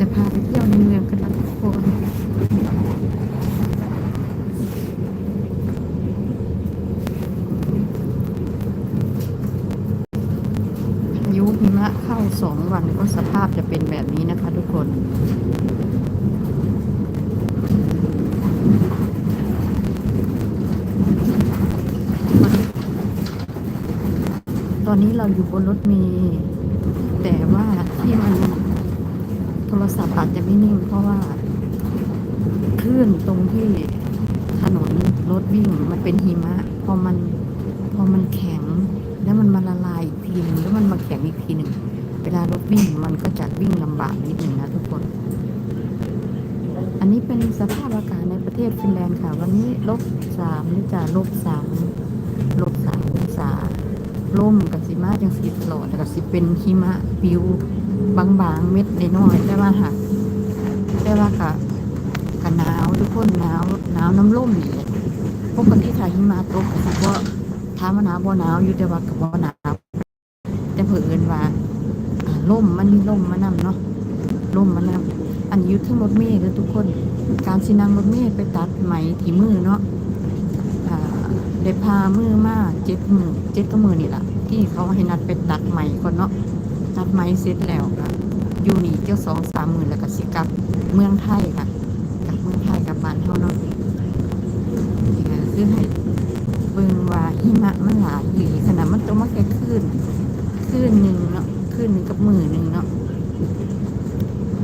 จะพาไปเที่ยวในเมืองกันนะทุกคนพายุหิมะเข้าสองวันก็สภาพจะเป็นแบบนี้นะคะทุกคนตอนนี้เราอยู่บนรถเมล์แต่ว่าที่มันโทรศัพท์อาจจะไม่นิ่ง เพราะว่าคลื่นตรงที่ถนนรถวิ่งมัน เป็นหิมะ พอมันพอมันแข็ง แล้วมันมาละลายอีกทีหนึงแล้วมันมาแข็งอีกทีหนึ่งเวลารถวิ่งมันก็จะวิ่งลำบากนิดหนึ่งนะทุกคน อันนี้เป็นสภาพอากาศในประเทศฟินแลนด์ค่ะ วันนี้ลบสามหรือจะลบสามลบสามองศาล่มกับสิมาจังสีตลอดแล้วก็สิเป็นหิมะปิวบางๆเม็ดน้อยๆแต่ว่าหักแต่ว่ากะกะหนาวทุกคนหนาวหนาวน้ำล่มนี่ ปกติถ้าหิมะตกก็สิบ่ถามว่าหนาวบ่หนาวอยู่แต่ว่าก็บ่หนาวแต่เผอิญว่าอ่าล่มมันมีล่มมานำเนาะล่มมานำอันนี้อยู่เทั้งรถเมล์เด้อทุกคน การสินังรถเมล์ไปตัดไหมที่มือเนาะอ่าได้พามือมาเจ็ดมือเจ็ดก็มือนี่แหละที่เขาให้นัดไปตัดไหมก่อนเนาะตัดไหมเสร็จแล้วอยู่นี่เจ้าสองสามหมื่นแล้วก็สิกับเมืองไทยค่ะกับเมืองไทยกับบ้านเขาเนาะนี่ก็ คือให้เบิ่งว่าหิมะมันหลายอีหลีขนาดมันตกมาแค่คืนคืนหนึ่งเนาะคืนหนึ่งกับมือหนึ่งเนาะ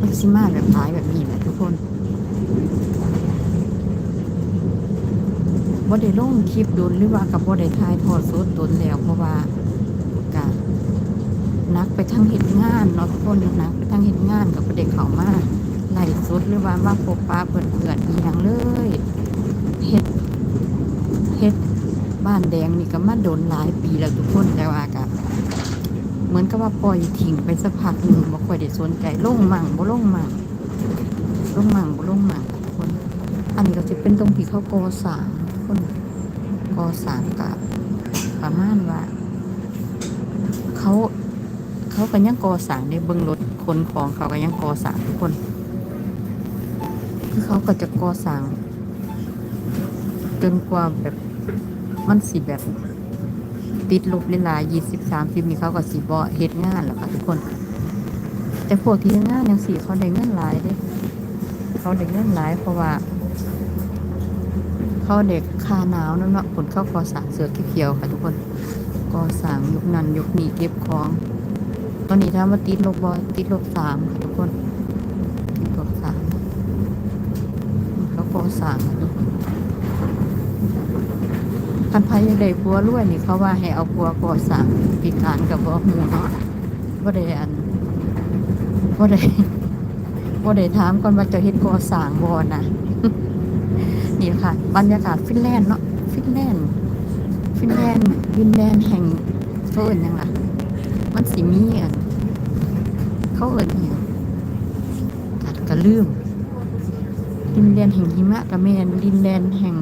มันสิมาแบบหลายแบบนี้แหละทุกคนบ่ได้ลงคลิปโดนหรือว่ากับบ่ได้ถ่ายทอดสดตนแล้วเพราะว่ากะนักไปทั้งเฮ็ดงานเนาะทุกคนนักไปทั้งเฮ็ดงานกับบ่ได้เขามาไล่สดหรือว่ามาพบปะเพื่อนๆอีหยังเลย เฮ็ดบ้านแดงนี่ก็มาโดนหลายปีแล้วทุกคนแต่ว่ากะเหมือนกับว่าปล่อยทิ้งไปสักพักหนึงบ่ค่อยได้สนใจลงมั่งบ่ลงมั่งลงมั่งบ่ลงมั่งค่ะทุกคน อันนี้ก็จะเป็นตรงที่เขากอสางคนกอสางกับประมาณว่า เขาเขาก็ยังกอสางในเบื้องรถขนของเขาก็ยังกอสางทุกคน คือเขาก็จะกอสางจนกว่าแบบ มันสิแบบติดลบเวลายี่สิบสามสิบนี่เขาก็สิบ่เฮ็ดงานแล้วค่ะทุกคน แต่พวกที่เฮ็ดงานยังสี่เขาได้เงินหลายเด้เขาได้เงินหลายเพราะว่า เขาเด็กคาหนาวนั่นเนาะผลเข้าก่อสางเสือเขียวๆค่ะทุกคนก่อสางยุคนั้นยุคนี้เก็บของ ตอนนี้ถ้ามาติดลบบอติดลบสามค่ะทุกคนติดลบสามเขาก่อสางค่ะทุกคน คันไพ่ยังได้ปัวรวยนี่เขาว่าให้เอาปัวก่อสร้างพิการกับบ่หูเนาะบ่ได้อันบ่ได้บ่ได้ถามก่อนว่าจะเฮ็ดก่อสร้างบ่นะนี่ค่ะ บรรยากาศฟินแลนด์เนาะฟินแลนด์ฟินแลนด์ฟินแลนด์แห่งเขาเอิ้นหยังล่ะ มันสิมีอันเขาเอิ้นอิหยังกัดกระลืมดินแดนแห่งหิมะกะแมนดินแดนแห่ง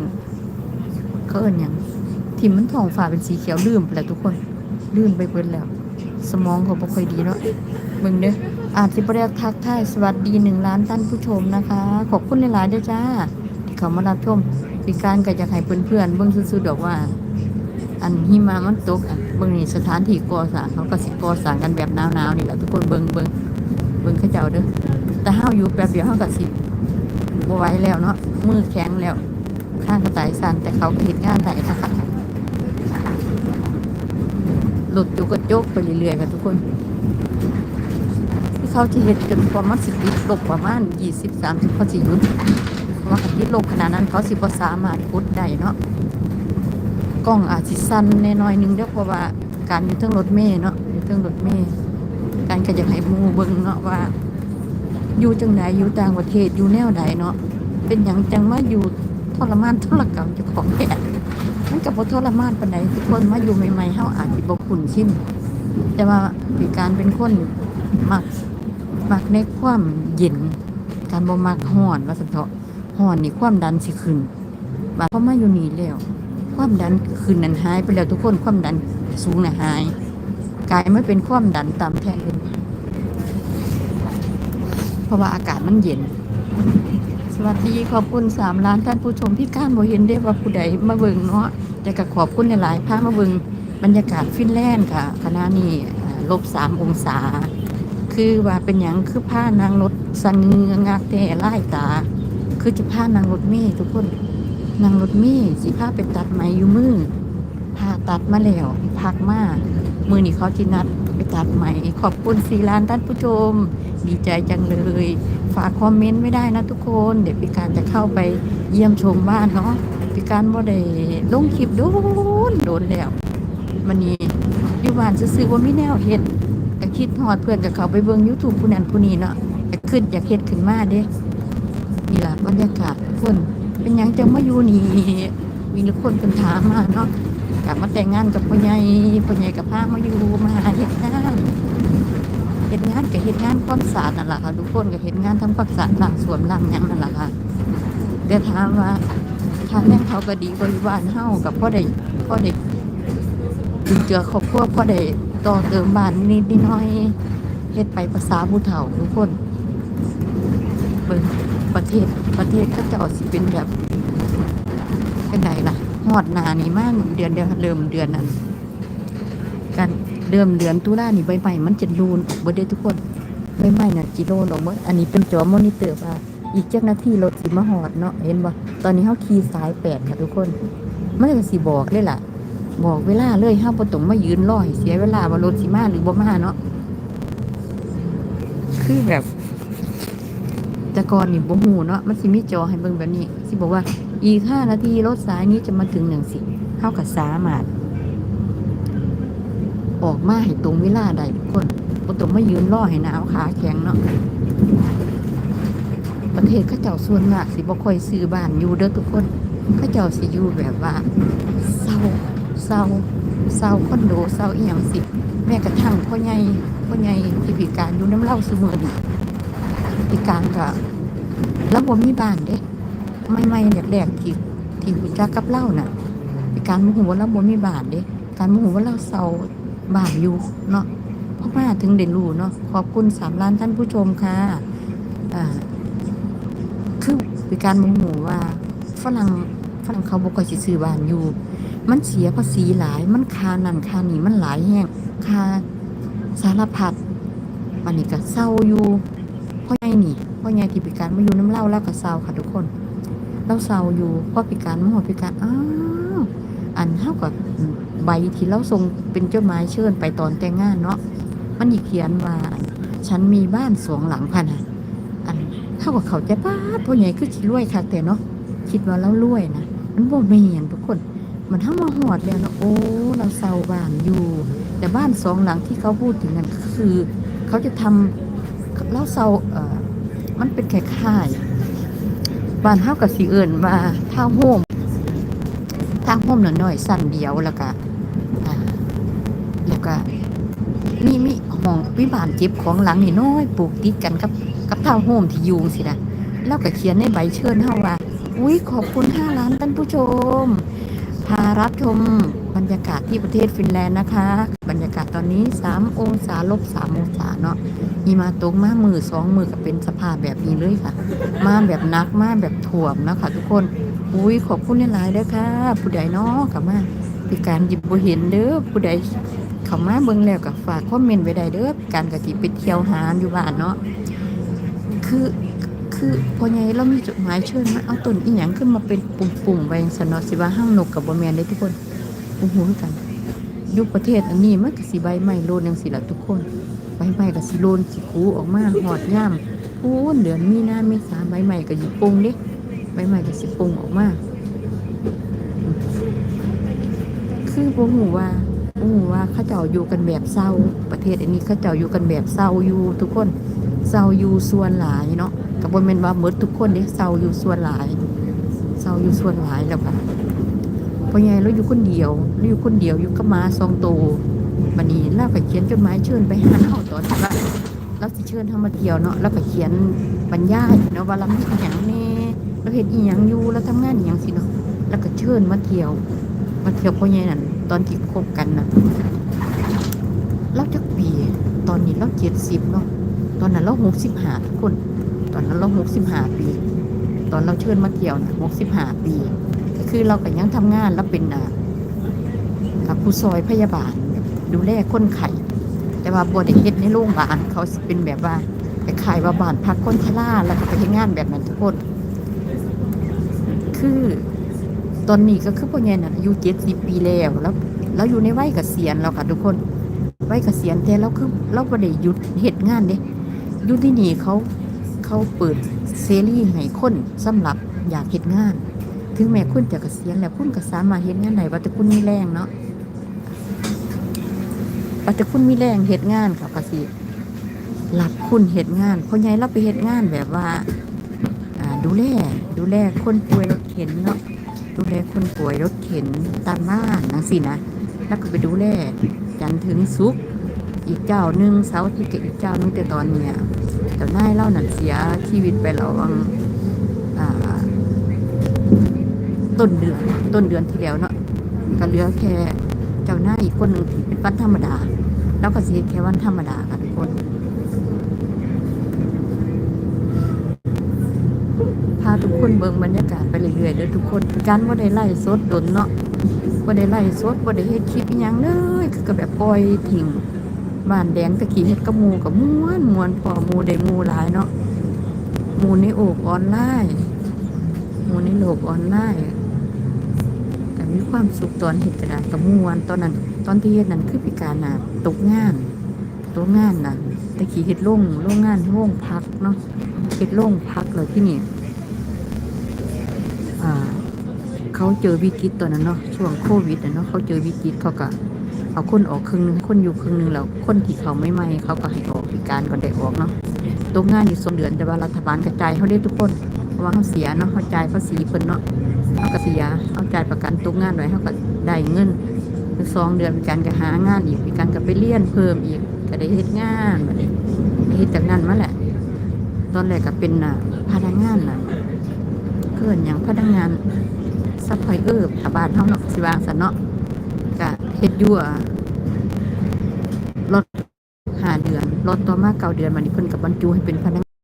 เขาเอิ้นหยัง ที่มันท้องฟ้าเป็นสีเขียวลืมไปแล้วทุกคนลืมไปเบิดแล้ว สมองก็บ่ค่อยดีเนาะเบิ่งเด้ออาจสิบ่ได้ทักทายสวัสดีหนึ่งล้านท่านผู้ชมนะคะ ขอบคุณหลายๆด้อจ้า ที่เขามารับชมปีการก็อยากให้เพื่อนๆเบิ่งซื่อๆดอกว่า อันหิมะมันตกเบิ่งนี่สถานที่ก่อสร้างเขาก็สิก่อสร้างกันแบบหนาวๆนี่แหละทุกคนเบิ่งเบิ่งเบิ่งเขาเจ้าเด้อแต่เฮาอยู่แป๊บเดียวเฮาก็สิบไหวแล้วเนาะมือแข็งแล้วข้างกระต่ายสั่นแต่เขาก็เฮ็ดงานได้นะคะ หลุดอยู่กระจกไปเรื่อยๆค่ะทุกคน ที่เขาที่เฮ็ดจนประมาณสิติดลบประมาณ20 30เขามสิหยุดเพราะว่าคันติดลบขนาดนั้นเขาสิบ่สามารถพุดได้เนาะกล้องอาจสิสั่นแน่น้อยนึงเด้อเพราะว่าการอยู่เทิงรถเมล์เนาะอยู่เทิงรถเมล์การก็อยากให้หมูเบิ่งเนาะว่า อยู่จังไดอยู่ต่างประเทศอยู่แนวใดเนาะเป็นหยังจังมาอยู่ทรมานทรกรรมเจ้าของแท้มัน ก็บ่ทรมานปานใดทุกคนมาอยู่ใหม่ๆเฮาอาจสิบ่คุ้นชินแต่ว่าปีการเป็นคนมักมักในความเย็น การบ่มักฮ้อนว่าซั่นเถาะห่อนนี่ความดันสิขึ้นว่าพอมาอยู่นี่แล้วความดันขึ้นนั้นหายไปแล้วทุกคนความดันสูงน่ะหายกลายมาเป็นความดันต่ำแทนเลยพราะว่าอากาศมันเย็น สวัสดีขอบคุณสามล้านท่านผู้ชมที่ก้านบ่เห็นได้ว่าผู้ใดมาเบิ่งเนาะแต่ก็ขอบคุณหลายๆพามาเบิ่งบรรยากาศฟินแลนด์ค่ะคณะนี้อ่ลบสามองศา คือว่าเป็นหยังคือผ้านางรถสังเงืองากแต่ไล่ตา คือจะผ้านางรถเมย์ทุกคนนางรถเมย์สิผ้าไปตัดไหมอยู่มือผ้าตัดมาแล้วพักมากมือนี่เขาจินัดไปตัดไหม่ ขอบคุณสี่ล้านท่านผู้ชม ดีใจจังเลย ฝากคอมเมนต์ไม่ได้นะทุกคน เดี๋ยวพี่การจะเข้าไปเยี่ยมชมบ้านเนาะพี่การบ่ได้ลงคลิปโดนโดนแล้วมันนี้อยู่บ้านซื้อว่ามีแนวเฮ็ดก็คิดฮอดเพื่อนกับเขาไปเบิ่ง YouTube ผู้นั้นผู้นี้เนาะก็ขึ้นอยากเฮ็ดขึ้นมาเด้นี่ล่ะบรรยากาศคนเป็นยังจังมาอยู่นี่มีคนเป็นถามมาเนาะกลับมาแต่งงานกับพ่อใหญ่พ่อใหญ่กับพามาอยู่มาเฮ็ดงาน เห็นงานกับเห็นงานความสะอาดนั่นแหละค่ะทุกคนก็เห็นงานทำความสะอาดล้างสวนล้างหยังนั่นแหละค่ะเดี๋ยวถามว่าทางแม่เขาก็ดีบริวารเฮากับพ่อได้พ่อได้จุนเจือครอบครัวพ่อได้ต่อเติมบ้านนิดนิดน้อยเฮ็ดไปภาษาผู้เฒ่าทุกคนเบิ่งประเทศประเทศก็จะออกสิเป็นแบบเป็นไงล่ะฮอดนานี่มากเดือนเดือนเริ่มเดือนนั้นกัน เดิมเดือนตุลานี่ใบใหม่มันจะรูนเบิดเด้ทุกคนใบใหม่น่ะจิโลนออกเมื่อันนี้เป็นจอมอนิเตอร์ว่าอีกเจ้าหน้าที่รถสิมาหอดเนาะเห็นบ่ตอนนี้เฮาขี่สายแปดค่ะทุกคนมันก็สิบอกเลยล่ะ บอกเวลาเลยเฮาบ่ต้องมายืนรอให้เสียเวลาว่ารถสิมาหรือบ่มาเนาะคือแบบแต่ก่อนนี่บ่ฮู้เนาะมันสิมีจอให้เบิ่งแบบนี้สิบอกว่าอีก5นาทีรถสายนี้จะมาถึงจังซี่เฮาก็สามารถ ออกมาให้ตรงเวลาได้ทุกคนบ่ต้องมายืนรอให้หนาวขาแข็งเนาะประเทศข้าเจ้าส่วนมากสิบ่ค่อยซื้อบ้านอยู่เด้อทุกคนข้าเจ้าสิอยู่แบบว่าเศร้าเศร้าเศร้าคอนโดเศร้าเอียงสิ แม้กระทั่งพ่อใหญ่พ่อใหญ่ที่พิการอยู่น้ำเล่าซุมื้อนี่พิการก็แล้วบ่มีบ้านเด้ใหม่ๆแรกๆที่ที่รู้จักกับเล่าน่ะพิการบ่ฮู้ว่าเราบ่มีบ้านเด้การบ่ฮู้ว่าเราเศร้า บ้านอยู่เนาะเพราะว่าถึงได้รู้เนาะขอบคุณสามล้านท่านผู้ชมค่ะอ่าคือเป็นการโมโหว่าฝรั่งฝรั่งเขาบอกว่าสิซื้อบ้านอยู่ มันเสียภาษีหลาย มันคานั่นคานี่มันหลายแห้งคาสารพัดวันนี้ก็เศร้าอยู่พ่อใหญ่นี่พ่อใหญ่ที่พิการมาอยู่น้ำเล่าแล้วก็เศร้าค่ะทุกคนเราเศร้าอยู่พ่อพิการมาหมดพิการอ้าว อันเท่ากับใบที่เราส่งเป็นจดหมายเชิญไปตอนแต่งงานเนาะมันอีเขียนว่าฉันมีบ้านสองหลังพันอะอันเท่ากับเขาใจป้าพ่อใหญ่คือคิดรวยค่ะแต่เนาะคิดว่าเรารวยนะมันบ่แม่นทุกคนมันถ้ามาหอดแล้วนะโอ้เราเซาบ้านอยู่ แต่บ้านสองหลังที่เขาพูดถึงนั้นคือ เขาจะทำเราเซาเออมันเป็นแค่ค่ายบ้านเฮากับสีเอื่นว่าท่าโฮมางห่มหน่อยๆสั้นเดียวแล้วก็แล้วก็มีมีห้องวิบานเจ็บของหลังนี่น้อยปลูกติดกันกับกับเทาโฮมที่ยู่สินะแล้วก็เขียนในใบเชิญเฮาว่า อุ้ยขอบคุณห้าล้านท่านผู้ชม พารับชมบรรยากาศที่ประเทศฟินแลนด์นะคะ บรรยากาศตอนนี้ 3 องศาลบ3องศาเนาะมีมาตกมามือสองมือก็เป็นสภาพแบบนี้เลยค่ะ มาแบบนักมาแบบถ่วมนะคะทุกคน อุ้ยขอบคุณหลายๆเด้อค่ะ ผู้ใดเนาะกลับมาพี่การหยิบบ่เห็นเด้อผู้ใดเข้ามาเบิ่งแล้วก็ฝากคอมเมนต์ไว้ได้เด้อพี่การก็สิไปเที่ยวหาอยู่บ้านเนาะคือคือพอใหญ่เรามีจดหมายเชิญมาเอาต้นอีหยังขึ้นมาเป็นปุ่มๆไว้จังซั่นเนาะสิว่าห้างนกกับบ่แม่นเด้อทุกคนโอ้โหคือกันยุคประเทศอันนี้มันก็สิใบไม้โลนจังซี่ล่ะทุกคนใบไม้ก็สิโลนสิคูออกมาหอดย่ามพูนเดือนมีนาเมษาใบไม้ก็สิปรุงเด้ ใบไม้ก็สิปรุงออกมาคือบ่ฮู้ว่าบ่ฮู้ว่าเขาเจ้าอยู่กันแบบเศร้า ประเทศอันนี้เขาเจ้าอยู่กันแบบเศร้าอยู่ทุกคนเศร้าอยู่ส่วนหลายเนาะก็บ่แม่นว่าหมดทุกคนเด้เศร้าอยู่ส่วนหลายเศร้าอยู่ส่วนหลายแล้วก็พ่อใหญ่เราอยู่คนเดียวเราอยู่คนเดียวอยู่กับมาสองตัวบัดนี้เราก็เขียนจดหมายเชิญไปหาเฮาตอนที่ว่าเราสิเชิญเฮามาเที่ยวเนาะแล้วก็เขียนบรรยายเนาะว่าเราไมีอียังแหน่ เราเห็นอีหยังอยู่เราทำงานอีหยังสิเนาะแล้วก็เชิญมาเที่ยว มาเที่ยวพ่อใหญ่นั่นตอนที่คบกันนะเราจักปีตอนนี้เราเจ็ดสิบเนาะตอนนั้นเราหกสิบห้าทุกคน ตอนนั้นเราหกสิบห้าปี ตอนเราเชิญมาเที่ยวนะหกสิบห้าปีก็คือเราก็ยังทำงานแล้วเป็นอ่ากับผู้ซอยพยาบาล ดูแลคนไข้แต่ว่าบริเฮ็ดในโรงพยาบาลเขาเป็นแบบว่าไปขายว่าบ้านพักคนชราแล้วก็ไปเฮ็ดงานแบบนั้นทุกคน คือตอนนี้ก็คือพ่อใหญ่น่ะอายุเจ็ดสิบปีแล้วแล้วแล้วอยู่ในวัยเกษียณแล้วค่ะทุกคนวัยเกษียณแต่เราคือเราบ่ได้หยุดเหตุงานเด้อยู่ที่นี่เขาเขาเปิดเซรีให้คนสำหรับอยากเหตุงาน ถึงแม้คุณจะเกษียณแล้วคุณก็สามารถเฮ็ดงานได้ว่าแต่คุณมีแรงเนาะว่าแต่คุณมีแรงเฮ็ดงานค่ะภาษีรับคุณเฮ็ดงานพ่อใหญ่เราไปเฮ็ดงานแบบว่าดูแล ดูแลคนป่วยรถเข็นเนาะดูแลคนป่วยรถเข็นตามบ้านนังสินะแล้วก็ไปดูแลจันถึงศุกอีกเจ้าหนึ่งเสาร์อาที่อีกเจ้าหนึงแต่ตอนเนี้ยเจ้านายเล่าหนั่นเสียชีวิตไปแล้ววังต้นเดือนต้นเดือนที่แล้วเนาะก็เหลือแค่เจ้านายอีกคนหนึ่งเป็นวันธรรมดา แล้วก็เสียแค่วันธรรมดากคน พา ทุกคนเบิ่งบรรยากาศไปเรื่อยๆเด้อทุกคนการว่าได้ไล่สดดนเนาะว่าได้ไล่สดว่าได้เฮ็ดคลิปยังเลยคือก็แบบปล่อยทิ้งบ้านแดงตะกี้เฮ็ดกับหมู่กับม่วนม่วนพอมูได้มูหลายเนาะมูในโอกออนไลน์มูในโลกออนไลน์แต่มีความสุขตอนเฮ็ดกระดาษกับม่วนตอนนั้น ตอนที่เฮ็ดนั้นคือพิการน่ะตกงานตกงานน่ะตะกี้เฮ็ดโรงโรงงานโรงพักเนาะเฮ็ดโรงพักเลยที่นี่ เขาเจอวิกฤตตอนนั้นเนาะช่วงโควิดเนาะเขาเจอวิกฤตเขาก็เอาคนออกครึ่งหนึงคนอยู่ครึ่งหนึงแล้วคนที่เขาไม่ไม่เขาก็ให้ออกพิการก่อนได้ออกเนาะตกงานอยู่สองเดือนแต่ว่ารัฐบาลกระจายเขาได้ทุกคนเพราะว่าเขาเสียเนาะเขาจ่ายภาษีเพิ่นเนาะเขาก็เสียเขาจ่ายประกันตกงานไว้เขาก็ได้เงินอีกสองเดือนพิการก็หางานอีกพิการก็ไปเรียนเพิ่มอีกก็ได้เฮ็ดงานมาได้เฮ็ดจากนั้นมาแหละ ตอนแรกก็เป็นพนักงานน่ะ เกินอย่างพนักงานซัพพลายเออร์ถาบานเฮาเนาะสิวางสันเนาะกะเฮ็ดยู่อะรถห้าเดือนรถต่อมาเก้าเดือนมานี่เพิ่นกับบรรจุให้เป็นพนักงาน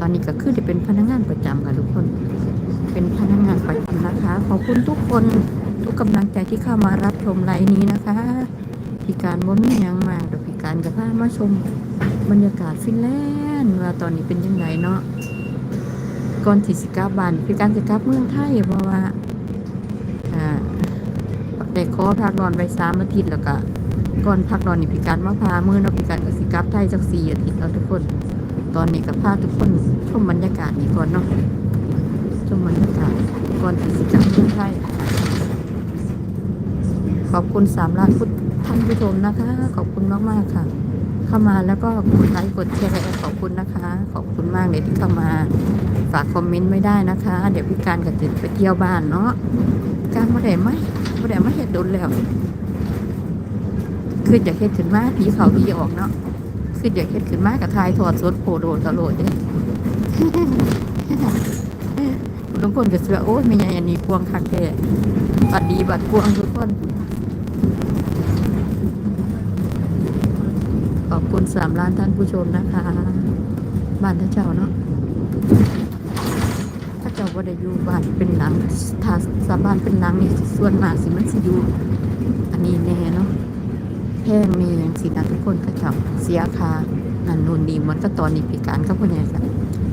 ตอนนี้ก็คือได้เป็นพนักงานประจำค่ะทุกคน เป็นพนักงานประจำนะคะ ขอบคุณทุกคนทุกกำลังใจที่เข้ามารับชมไลน์นี้นะคะพิการบ่มีหยังมากดอกพิการก็พามาชมบรรยากาศฟินแลนด์ว่าตอนนี้เป็นยังไงเนาะ ก่อนที่สิกลับบ้านคือการสิกลับเมืองไทยเพราะว่าได้ขอพักนอนไว้สามอาทิตย์แล้วก็ก่อนพักนอนนี่พิการมาพามือเนาะพิการก็สิกลับไทยจักสี่อาทิตย์แล้วทุกคน ตอนนี้ก็พาทุกคนชมบรรยากาศนี้ก่อนเนาะชมบรรยากาศก่อนที่สิกลับเมืองไทยขอบคุณสามล้านพุทท่านผู้ชมนะคะ ขอบคุณมากๆค่ะ เข้ามาแล้วก็กดไลค์กดแชร์ขอบคุณนะคะ ขอบคุณมากเลยที่เข้ามา ฝากคอมเมนต์ไม่ได้นะคะ เดี๋ยวพี่การก็จะไปเที่ยวบ้านเนาะการมาได้ไหมมาได้มาเห็ดโดนแล้วคืออยากเห็ดขึ้นมาผีเขาผีออกเนาะคืออยากเห็ดขึ้นมากับทายถอดสดโผโดนตลอดเลยทุกคนก็เสือโอ้ยไม่ใหญ่อันนี้พวงคักแก่บัดดีบัดพวงทุกคนขอบคุณสามล้านท่านผู้ชมนะคะ บ้านท่าเจ้าเนาะ วาได้อยู่บ้านเป็นหลังถ้าสาบ้านเป็นหลังนี่ส่วนมากสิมันสิอยู่อันนี้แน่เนาะแพงมีอย่างสินะทุกคนก็เจ้าเสียค่านั่นนู่นนี่เหมันก็ตอนนี้พิการก็พวกนี้ค่ะ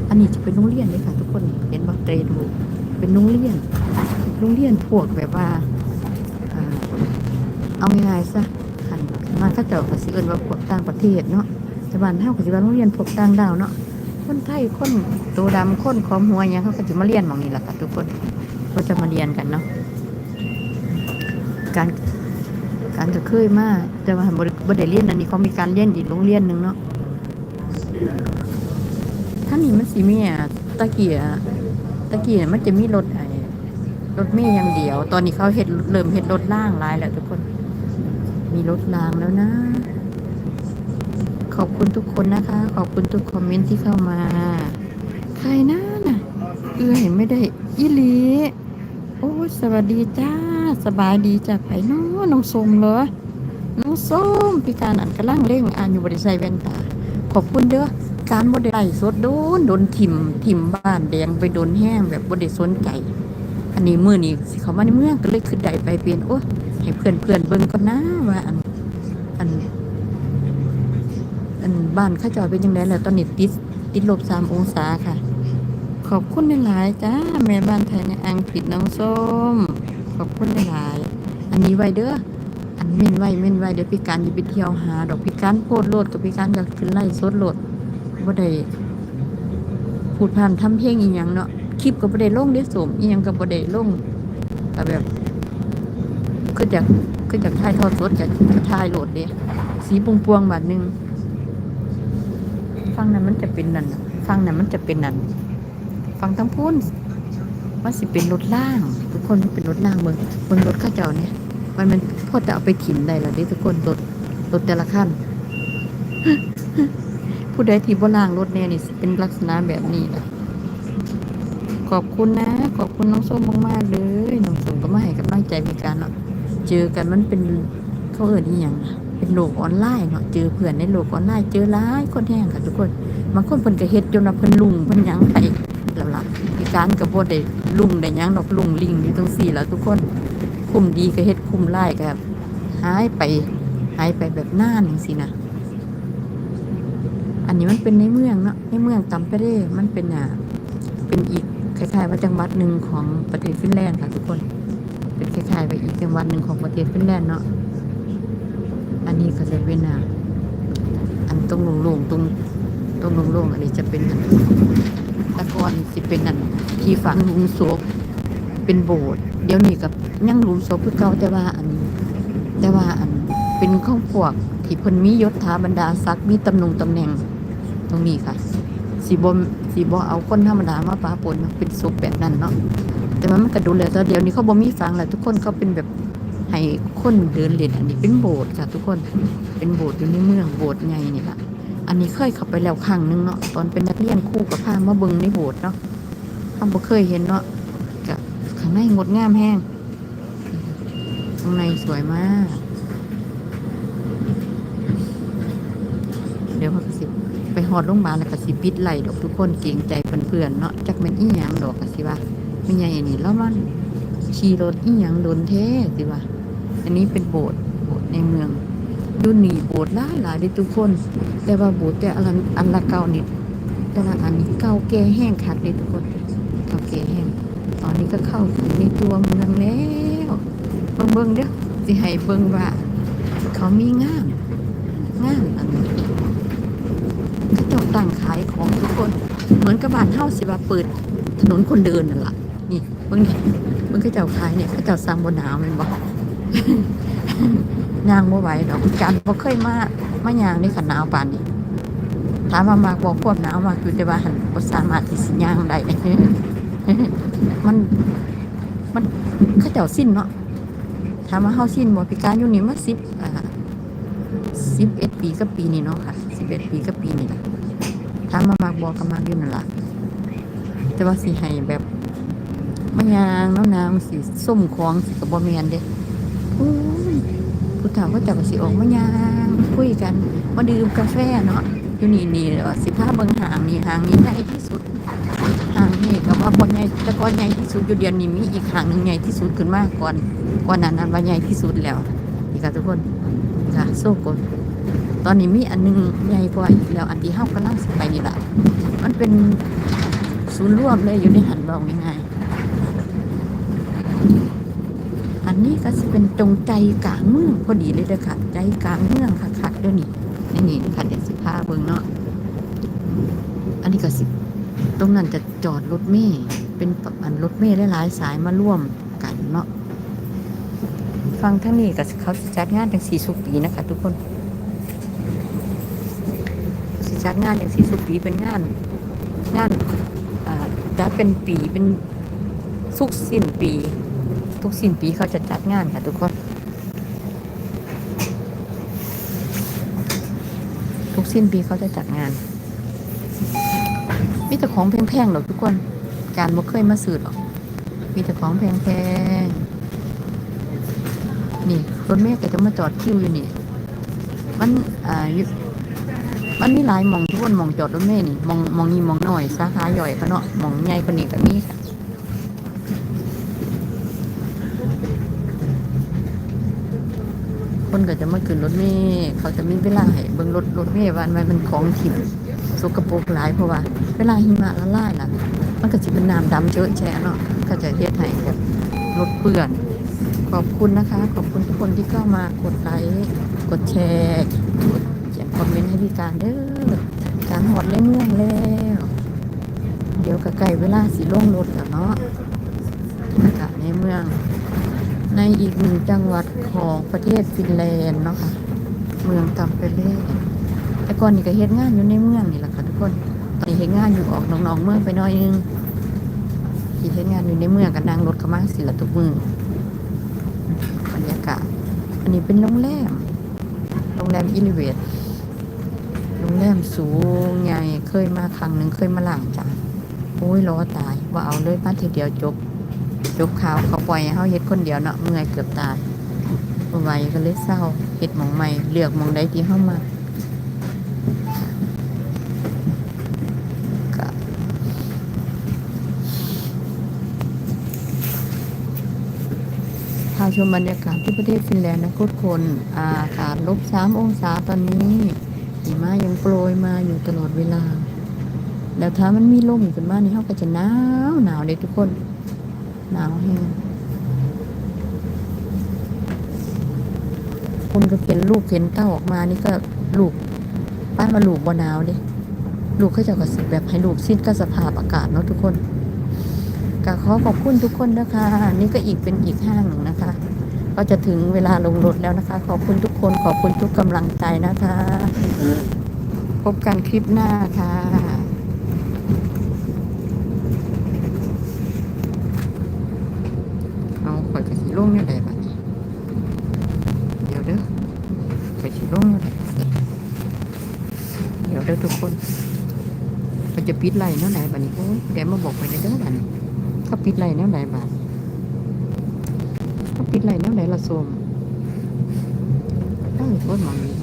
อันนี้จะเป็นโรงเรียนเลยค่ะ ทุกคนเห็นบ่เตรดูเป็นโรงเรียนโรงเรียนพวกแบบว่าเอาง่ายๆซะคันมาเขาเจ้าก็สิเอินว่าพวกต่างประเทศเนาะแต่บ้านเฮาก็สิว่าโรงเรียนพวกต่างดาวเนาะ คนไทยคนโตดำคนขอมหัวหยังเขาก็สิมาเรียนมองนี้ล่ะค่ะทุกคนก็จะมาเรียนกันเนาะการการก็เคยมาแต่ว่าบ่ได้บ่ได้เรียนอันนี้เขามีการเรียนอีกโรงเรียนหนึ่งเนาะถ้านี่มันสิมีอะตะกี้อะตะกี้น่ะมันจะมีรถไอ้รถเมย์อย่างเดียว ตอนนี้เขาเฮ็ดเริ่มเฮ็ดรถล่างลายแล้วทุกคน มีรถรางแล้วนะ ขอบคุณทุกคนนะคะ ขอบคุณทุกคอมเมนต์ที่เข้ามา ใครนะน่ะเอื้อเห็นไม่ได้อีหลีโอ้สวัสดีจ้า สบายดีจ้ะไปน้อน้องส้มเหรอน้องส้มพี่การอ่านกระล่างเร่งอ่านอยู่บริษัทแว่นตา ขอบคุณเด้อการบ่ได้สดโดนโดนถิ่มถิ่มบ้านแดงไปโดนแห้งแบบบ่ได้สนใจ อันนี้มื้อนี้สิเขามาในเมืองก็เลยคือได้ไปเปลี่ยนโอ้ให้เพื่อนเพื่อนเบิ่งก่อนนะว่าอันอัน อัน บ้านข้าจอยเป็นยังไงแล้วตอนนี้ติดติดลบสามองศาค่ะ ขอบคุณหลายจ้าแม่บ้านไทยในอังกฤษน้องส้ม ขอบคุณหลาย อันนี้ไว้เด้ออันเม่นไว้เม่นไว้เดี๋ยวพี่การจะไปเที่ยวหา ดอกพี่การโพดโลดกับพี่การอยากขึ้นไล่สดโลดบ่ได้พูดผ่านทำเพลงอีหยังเนาะคลิปก็บ่ได้ลงได้สมอีหยังก็บ่ได้ลงแต่แบบคืออยากคืออยากถ่ายทอดสดอยากถ่ายโหลดเด้สีปวงปวงๆบาทนึง ฟังนั้นมันจะเป็นนั่นนะฟังนั้นมันจะเป็นนั่นฟังทั้งพูนมันสิเป็นรถล่าง ทุกคนเป็นรถล่างเมืองเมืองรถข้าเจ้าเนี่ย มันมันพอจะเอาไปถิ่มได้แล้วเดิทุกคนรถรถแต่ละขั้นผู้ใดที่บ่ล่างรถเนี่ยนี่เป็นลักษณะแบบนี้นะขอบคุณนะ ขอบคุณน้องส้มมากๆเลยน้องส้มก็มาให้กำลังใจมีการเนาะเจอกันมันเป็นเขาเอิ้นอีหยังอะ เป็นโลกออนไลน์เนาะเจอเพื่อนในโลกออนไลน์เจอหลายคนแห้งค่ะทุกคนบางคนเพิ่นก็เฮ็ดจนว่าเพิ่นลุงเพิ่นยังไปแล้วล่ะมีการก็บ่ได้ลุงได้ยังดอกลุงลิงอยู่ตรงสี่แล้วทุกคนคุมดีก็เฮ็ดคุมร้ายก็หายไปหายไปแบบนานจังซี่นะอันนี้มันเป็นในเมืองเนาะในเมืองตัมเปเรมันเป็นอ่าเป็นอีกคล้ายๆว่าจังหวัดหนึ่งของประเทศฟินแลนด์ค่ะทุกคน เป็นคล้ายๆว่าอีกจังหวัดหนึ่งของประเทศฟินแลนด์เนาะ อันนี้ก็จะเป็นอ่าอันตรงโล่งๆตรงตรงโล่งๆอันนี้จะเป็นอันตะกอนสิเป็นอันที่ฝังหลุมศพเป็นโบสถ์เดี๋ยวนี้กับยังหลุมศพคือเก่าแต่ว่าอัน แต่ว่าอันเป็นข้องพวกที่เพิ่นมียศถาบรรดาศักดิ์มีตำแหน่งตำแหน่งตรงนี้ค่ะสีบสีบเอาคนธรรมดามาปาปนมาเป็นศพแบบนั้นเนาะแต่ว่ามันกระดูแล้วแต่เดี๋ยวนี้เขาบ่มีฝังแหล้วทุกคนเขาเป็นแบบ ให้คนเดินเล่นอันนี้เป็นโบสถ์ค่ะทุกคนเป็นโบสถ์อยู่ในเมืองโบสถ์ใหญ่นี่ค่ะอันนี้เคยข้าไปแล้วครั้งหนึงเนาะตอนเป็นนักเรียนคู่กับพามาบิงในโบสถ์เนาะพาบ่เคยเห็นเนาะกับข้างในงดงามแห้งข้างในสวยมาก เดี๋ยวเขาก็สิไปหอดโรงพยาบาลแล้วก็สิปิดไหลดอกทุกคนเกรงใจเพื่อนๆเนาะจักเป็นอีหยังดอกก็สิว่าไม่ใหญ่นนี้แล้วมัน ขี่รถอีหยังโดนเท่สิว่าอันนี้เป็นโบสถ์โบสถ์ในเมืองอยูนี่โบสถ์หลายหลายด้อทุกคน แต่ว่าโบสถ์แต่อันอันละเก่านี่แต่ละอันนี้เก่าแก่แห้งคักเลยทุกคนเก่าแก่แห้งตอนนี้ก็เข้าถึงในตัวเมืองแล้วเบิ่งเบิ่งเด้อสิให้เบิ่งว่า เขามีงานงานอันนี้เขาจ้าตั้งขายของทุกคน เหมือนกับบ้านเฮาสิว่าเปิดถนนคนเดินนั่นล่ะ นี่เบิ่งนี่เบิ่งเขาเจ้าขายเนี่ยเขาเจ้าสร้างบนหนาวม่นบ่ย่างบ่ไหวดอกการบ่เคยมามายางในขันหนาวปานนี้ถามว่ามากบ่ควบหนาวมากอยู่แต่ว่าหันบ่สามารถที่สิย่างได้มันมันเขาเจ้าสิ้นเนาะถามว่าเฮาสิ้นบ่พิการอยู่นี่มา10อ่า11ปีกับปีนี้เนาะค่ะ11ปีกับปีนี้ล่ะถามว่ามากบ่ก็มากอยู่นั่นล่ะแต่ว่าสิให้แบบ มายางน้ำนางสิส้มของสิก็บ่แม่นเด้อุ้ยผู้ถามว่าจะมาสิออกมายางคุยกันมาดื่มกาแฟเนาะอยู่นี่นี่เอ่อสิพาเบิงหางนี่หางนี้ใหญ่ที่สุดหางนี่ก็ว่าบ่ใหญ่แต่ก่อนใหญ่ที่สุดอยู่เดือนนี้มีอีกหางหนึ่งใหญ่ที่สุดขึ้นมาก่อนก่อนหนานั้นว่าใหญ่ที่สุดแล้วนี่ค่ะทุกคนค่ะโซกนตอนนี้มีอันหนึงใหญ่กว่าอีกแล้วอันที่เฮากำลังสิไปนี่ล่ะมันเป็นศูนย์รวมเลยอยู่ในหันบอกง่ายๆ อันนี้ก็จะเป็นตรงใจกลางเมืองพอดีเลยเด้อค่ะ ใจกลางเมืองค่ะๆเดี๋ยวนี้นี่นี่ค่ะเดี๋ยวสิพาเบิ่งเนาะอันนี้ก็สิ ตรงนั้นจะจอดรถเมล์เป็นอันรถเมล์หลายสายมาร่วมกันเนาะฟังทั้งนี้ก็เขาจัดงานจังสี่สุปีนะคะ ทุกคนจัดงานจังสี่สุปีเป็นงาน งานจัดเป็นปีเป็นสุกสิ้นปี ทุกสิ้นปีเขาจะจัดงานค่ะทุกคน ทุกสิ้นปีเขาจะจัดงาน มีแต่ของแพงๆหรอกทุกคนการบ่เคยมาซื้อหรอก มีแต่ของแพงๆ นี่รถเมล์ก็จะมาจอดคิวอยู่นี่ มันอ่ามันมีหลายมองทุกคนมองจอดรถเมล์นี่มองมองนี้มองหน่อยสาขาย่อยเขาเนาะมองใหญ่กว่านี้ก็มีค่ะ คนก็จะมาขึ้นรถเมล์เขาจะมีเวลาให้เบิ่งรถรถเมล์ว่ามันเป็นของถิ่นสกปรกหลายเพราะว่า เวลาหิมะละลายน่ะ มันก็จะเป็นน้ำดำเยอะแฉะเนาะก็จะเฮ็ดให้แบบรถเปื้อน ขอบคุณนะคะ ขอบคุณทุกคนที่เข้ามากดไลค์กดแชร์กดเขียนคอมเมนต์ให้พี่การเด้อการหอดเล่เมืองแล้ว เดี๋ยวก็ใกล้เวลาสิลงรถแล้วเนาะอากาศในเมือง ในอีกหนึ่งจังหวัดของประเทศฟินแลนด์เนาะค่ะ เมืองตัมเปเล่แต่ก่อนนี่ก็เฮ็ดงานอยู่ในเมืองนี่แหละค่ะทุกคน ตอนนี้เฮ็ดงานอยู่ออกน้อกๆเมืองไปน่อยนึงที่เฮ็ดงานอยู่ในเมืองก็นั่งรถข้ามาสิละทุกมือบรรยากาศ อันนี้เป็นโรงแรม โรงแรมอิลิเวตโรงแรมสูงใหญ่เคยมาครั้งหนึ่งเคยมาหลังจ้ะโอ้ยล้อตาย ว่าเอาเลยมาทีเดียวจบ จบข่าวเขาปล่อยให้เฮาเฮ็ดคนเดียวเนาะเมื่อยเกือบตายบ่ไหวก็เลยเศร้าเฮ็ดหมองใหม่เลือกหมองใดที่เฮามาก็พาชมบรรยากาศที่ประเทศฟินแลนด์นะทุกคนอากาศลบสามองศาตอนนี้หิมะยังโปรยมาอยู่ตลอดเวลา แล้วถ้ามันมีลมขึ้นมานี่เฮาก็จะหนาวหนาวเลยทุกคน หนาวแห้งคนก็เห็นลูกเห็นเต้าออกมานี่ก็ลูกป้ามาลูกบ่หนาวเดิลูกเขาจะก็สิแบบให้ลูกสิ้นกับสภาพอากาศเนาะทุกคนก็ขอขอบคุณทุกคนนะคะ นี่ก็อีกเป็นอีกห้างหนึ่งนะคะ ก็จะถึงเวลาลงรถแล้วนะคะ ขอบคุณทุกคนขอบคุณทุกกำลังใจนะคะ พบกันคลิปหน้าค่ะ เอาข่อยกะสิ ลงเนี่ไหนบ้างเดี๋ยวเด้อไปสิลงเนี่ไหนเดี๋ยวเด้อทุกคนมันจะปิดไหล่แนวไหนบ้านี้โอ้ยแกมาบอกไปในเด้อบ้านเขาปิดไหล่แนวไหนบัดเขาปิดไหล่แนวไหนละโซมเอ้ยโคตรมอ